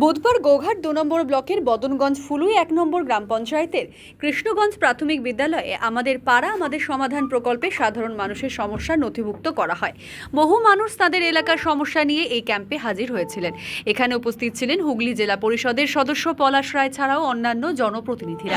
বুধবার গোঘাট দু নম্বর ব্লকের বদনগঞ্জ ফুলুই এক নম্বর গ্রাম পঞ্চায়েতের কৃষ্ণগঞ্জ প্রাথমিক বিদ্যালয়ে আমাদের পাড়া, আমাদের সমাধান প্রকল্পে সাধারণ মানুষের সমস্যা নথিভুক্ত করা হয়। বহু মানুষ তাদের এলাকার সমস্যা নিয়ে এই ক্যাম্পে হাজির হয়েছিলেন। এখানে উপস্থিত ছিলেন হুগলি জেলা পরিষদের সদস্য পলাশ রায় ছাড়াও অন্যান্য জনপ্রতিনিধিরা।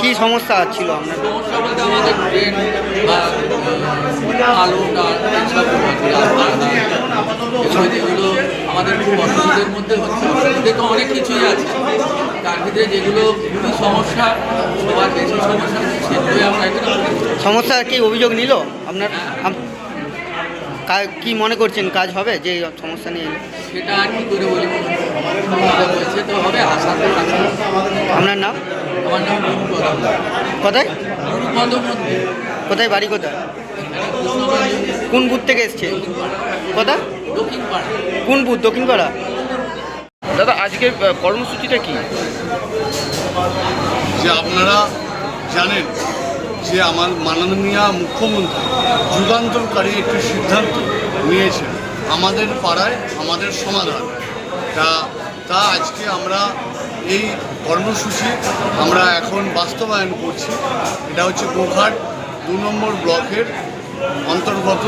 কি সমস্যা ছিল আপনার? সমস্যা বলতে আমাদের ট্রেন বা আলু ডাল এসব যেগুলো আমাদের খুব অসুবিধের মধ্যে হচ্ছে। অসুবিধে তো অনেক কিছুই আছে। তার ভিতরে যেগুলো খুবই সমস্যা সবার বেশি সমস্যা সেগুলোই আমরা এখানে সমস্যা কি অভিযোগ নিল আপনার? আপ- কা- মনে করছেন কাজ হবে যে সমস্যা নিয়ে সেটা আর কি করে বলি? বলছে তো হবে আশা তো আপনার নাম? আমার নাম কোথায়? কোথায়? বাড়ি কোথায়? কোন বুথ থেকে এসছে? কোথায়? কোন বুথ? দক্ষিণপাড়া? দাদা আজকের আহ, কর্মসূচিটা কি? যে আপনারা জানেন যে আমার মাননীয় মুখ্যমন্ত্রী যুগান্তরকারী একটি সিদ্ধান্ত নিয়েছেন। আমাদের পাড়ায় আমাদের সমাধান। তা তা আজকে আমরা এই কর্মসূচি আমরা এখন বাস্তবায়ন করছি। এটা হচ্ছে গোঘাট দু নম্বর ব্লকের অন্তর্গত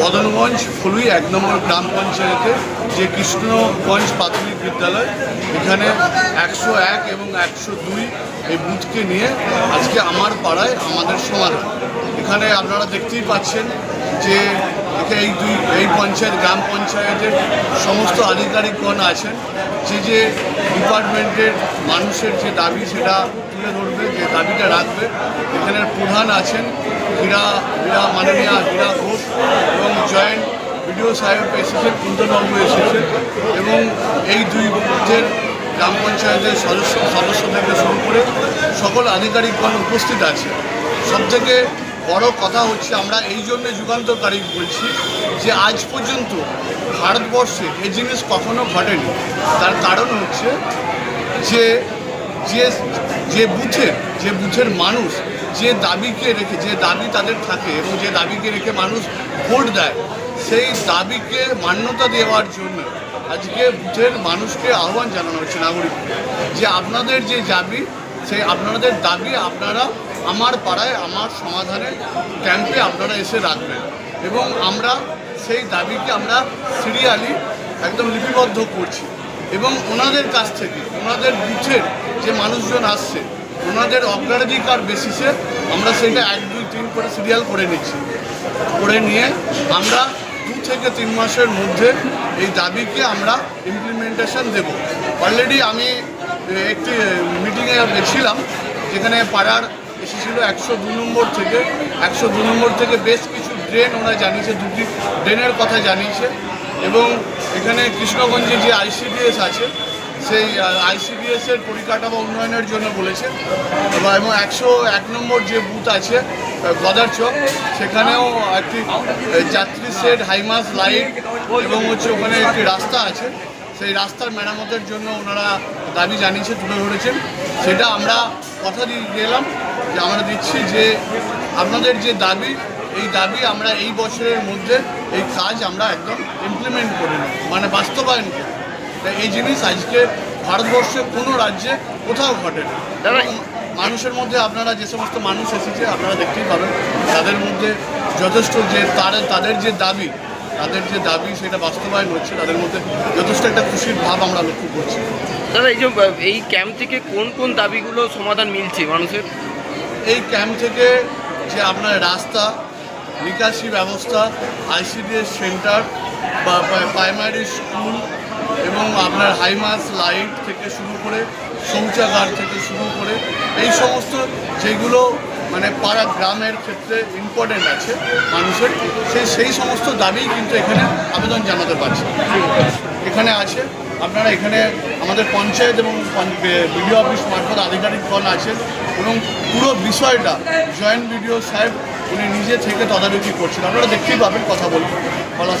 বদনগঞ্জ ফুলুই এক নম্বর গ্রাম পঞ্চায়েতে যে কৃষ্ণগঞ্জ প্রাথমিক বিদ্যালয়। এখানে একশো এক এবং একশো দুই এই বুথকে নিয়ে আজকে আমার পাড়ায় আমাদের সমাধান এখানে আপনারা দেখতেই পাচ্ছেন যে এই দুই, এই পঞ্চায়েত, গ্রাম পঞ্চায়েতের সমস্ত আধিকারিকগণ আছেন। যে যে ডিপার্টমেন্টের মানুষের যে দাবি, সেটা তুলে ধরবে, যে দাবিটা রাখবে। এখানের প্রধান আছেন হীরা হীরা মাননীয় হীরা ঘোষ এবং জয়েন্ট বিডিও সাহেব এসেছেন কুন্তবাবু এসেছেন এবং এই দুই বুথের গ্রাম পঞ্চায়েতের সদস্য সদস্য থেকে শুরু করে সকল আধিকারিকগণ উপস্থিত আছে সবথেকে বড় কথা হচ্ছে আমরা এই জন্য যুগান্তকারী বলছি যে আজ পর্যন্ত ভারতবর্ষে এই জিনিস কখনো ঘটেনি। তার কারণ হচ্ছে যে যে যে বুথের যে বুথের মানুষ যে দাবিকে রেখে, যে দাবি তাদের থাকে এবং যে দাবিকে রেখে মানুষ ভোট দেয়, সেই দাবিকে মান্যতা দেওয়ার জন্য আজকে বুথের মানুষকে আহ্বান জানানো হচ্ছে নাগরিক যে আপনাদের যে দাবি সেই আপনাদের দাবি আপনারা আমার পাড়ায়, আমার সমাধানের ক্যাম্পে আপনারা এসে রাখবেন। এবং আমরা সেই দাবিকে আমরা সিরিয়ালি একদম লিপিবদ্ধ করছি। এবং ওনাদের কাছ থেকে, ওনাদের বুথের যে মানুষজন আসছে, ওনাদের অগ্রাধিকার বেসিসে আমরা সেটা এক, দুই, তিন করে সিরিয়াল করে নিচ্ছি। করে নিয়ে আমরা দু থেকে তিন মাসের মধ্যে এই দাবিকে আমরা ইমপ্লিমেন্টেশন দেব। অলরেডি আমি একটি মিটিংয়ে গেছিলাম যেখানে পাড়ার এসেছিল একশো দু নম্বর থেকে, একশো দু নম্বর থেকে বেশ কিছু ড্রেন ওরা জানিয়েছে, দুটি ড্রেনের কথা জানিয়েছে। এবং এখানে কৃষ্ণগঞ্জে যে আইসিডিএস আছে, সেই আইসিডিএস এর পরিকাঠামো উন্নয়নের জন্য বলেছে। এবং একশো এক নম্বর যে বুথ আছে গদার চক, সেখানেও একটি যাত্রী সেট হাইমাস লাইট এবং হচ্ছে ওখানে একটি রাস্তা আছে। সেই রাস্তার মেরামতের জন্য ওনারা দাবি জানিয়েছে তুলে ধরেছেন সেটা আমরা কথা দিয়ে গেলাম যে আমরা দিচ্ছি যে আপনাদের যে দাবি এই দাবি আমরা এই বছরের মধ্যে এই কাজ আমরা একদম ইমপ্লিমেন্ট করে নেব মানে বাস্তবায়ন করি তাই এই জিনিস আজকে ভারতবর্ষে কোনো রাজ্যে কোথাও ঘটে না। মানুষের মধ্যে আপনারা যে সমস্ত মানুষ এসেছে আপনারা দেখতেই পাবেন তাদের মধ্যে যথেষ্ট যে তার তাদের যে দাবি তাদের যে দাবি সেটা বাস্তবায়ন হচ্ছে তাদের মধ্যে যথেষ্ট একটা খুশির ভাব আমরা লক্ষ্য করছি। দাদা, এই যে এই ক্যাম্প থেকে কোন কোন দাবিগুলো সমাধান মিলছে মানুষের? এই ক্যাম্প থেকে যে আপনার রাস্তা, নিকাশি ব্যবস্থা, আইসিডিএস সেন্টার, বা প্রাইমারি স্কুল এবং আপনার হাইমাস লাইট থেকে শুরু করে শৌচাগার থেকে শুরু করে এই সমস্ত যেগুলো মানে পাড়া গ্রামের ক্ষেত্রে ইম্পর্টেন্ট আছে মানুষের, সে সেই সমস্ত দাবি কিন্তু এখানে আবেদন জানাতে পারছে। এখানে আছে, আপনারা এখানে আমাদের পঞ্চায়েত এবং বিডিও অফিস মারফত আধিকারিকগণ আছেন এবং পুরো বিষয়টা জয়েন্ট বিডিও সাহেব, উনি নিজে থেকে তদারকি করছেন। আপনারা দেখতেই পাবেন, কথা বলবেন। Palash